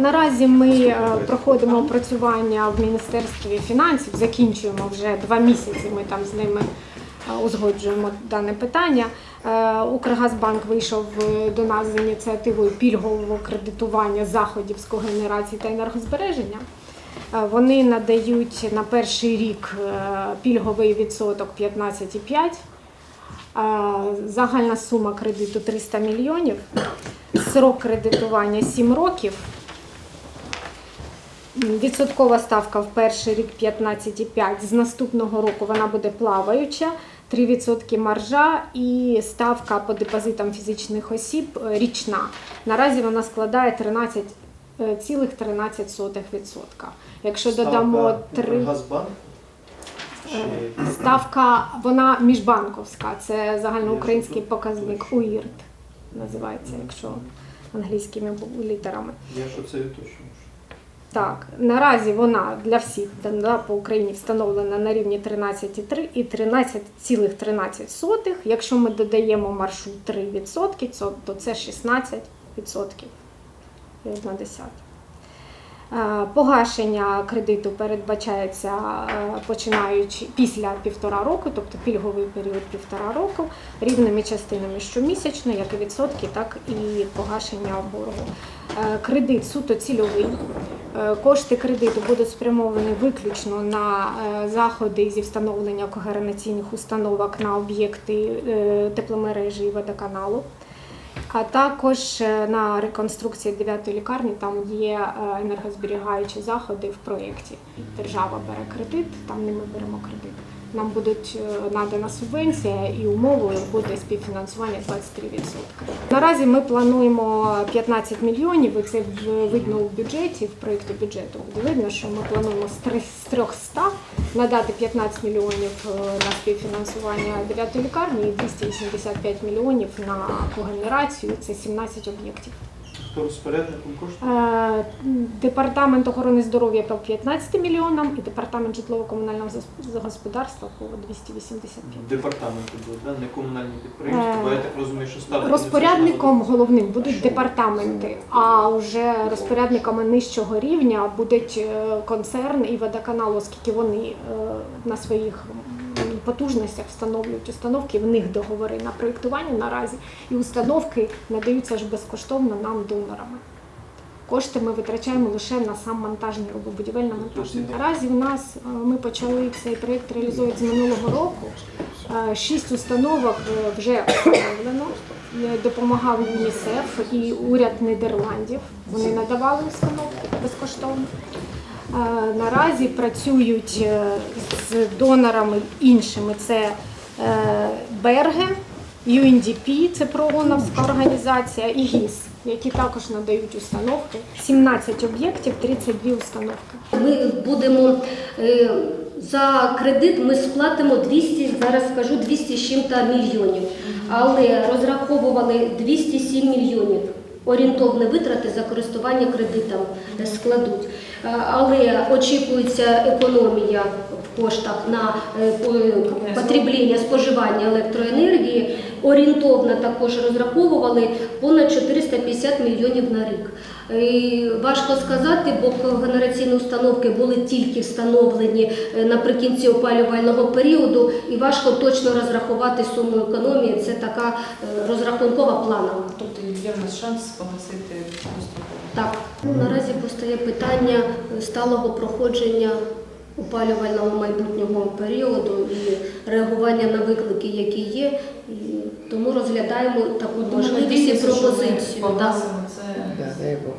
Наразі ми е, проходимо опрацювання в Міністерстві фінансів, закінчуємо вже два місяці. Ми там з ними е, узгоджуємо дане питання. Е, Укргазбанк вийшов до нас з ініціативою пільгового кредитування заходів з когенерації та енергозбереження. Вони надають на перший рік пільговий відсоток 15,5. Е, Загальна сума кредиту 300 мільйонів. Срок кредитування 7 років. Відсоткова ставка в перший рік 15,5. З наступного року вона буде плаваюча. 3% маржа і ставка по депозитам фізичних осіб е, річна. Наразі вона складає 13,13%. Якщо додамо 3... Газбанк? Ставка, вона міжбанковська, це загальноукраїнський показник УІРТ називається, якщо англійськими літерами. я ж оце уточнюю. Так, наразі вона для всіх да, по Україні встановлена на рівні 13,3 і 13,13. Якщо ми додаємо маршрут 3%, то- це 16%. і одна. Е, Погашення кредиту передбачається е, починаючи після півтора року, тобто пільговий період півтора року, рівними частинами щомісячно, як і відсотки, так і погашення боргу. Е, Кредит суто цільовий. Е, Кошти кредиту будуть спрямовані виключно на е, заходи зі встановлення когенераційних установок на об'єкти е, тепломережі і водоканалу. А також на реконструкції 9-ї лікарні там є енергозберігаючі заходи в проєкті. Держава бере кредит, там не ми беремо кредит. Нам будуть е, надана субвенція і умовою буде співфінансування 23%. Наразі ми плануємо 15 мільйонів, і це видно у бюджеті, в проєкті бюджету. Видно, що ми плануємо з три- 300 надати 15 мільйонів е, на співфінансування 9 лікарні і 285 мільйонів на когенерацію. Це 17 об'єктів. Хто розпорядником коштів? Е, Департамент охорони здоров'я по 15 мільйонам і департамент житлово-комунального господарства по 285. Департаменти будуть, да? не комунальні підприємства, Е, бо я так розумію, що ставки... Розпорядником головним будуть департаменти, а вже розпорядниками нижчого рівня будуть е, концерн і водоканал, оскільки вони на своїх потужностях встановлюють установки, в них договори на проєктування наразі, і установки надаються ж безкоштовно нам донорами. Кошти ми витрачаємо лише на сам монтажні роботи, будівельно-монтажні. Наразі у нас е, ми почали цей проєкт реалізовувати з минулого року. Е, Шість установок е, вже встановлено. Допомагав ЮНІСЕФ і уряд Нідерландів. Вони надавали установки безкоштовно. Е, Наразі працюють е, з донорами іншими. Це е, Берге, UNDP, це прооновська організація, і ГІС, які також надають установки. 17 об'єктів, 32 установки. Ми будемо за кредит ми сплатимо 200, зараз скажу 200 з чим-то мільйонів, але розраховували 207 мільйонів. Орієнтовні витрати за користування кредитом складуть. Е, Але очікується економія в коштах на е, по- потреблення споживання електроенергії. Орієнтовно також розраховували понад 450 мільйонів на рік. І важко сказати, бо когенераційні установки були тільки встановлені е, наприкінці опалювального періоду, і важко точно розрахувати суму економії. Це така е, розрахункова плана. Тобто є в нас шанс погасити. Так, ну, наразі постає питання сталого проходження опалювального майбутнього періоду і реагування на виклики, які є. Тому розглядаємо таку можливість і пропозицію. Погасимо це. Да, дай Бог.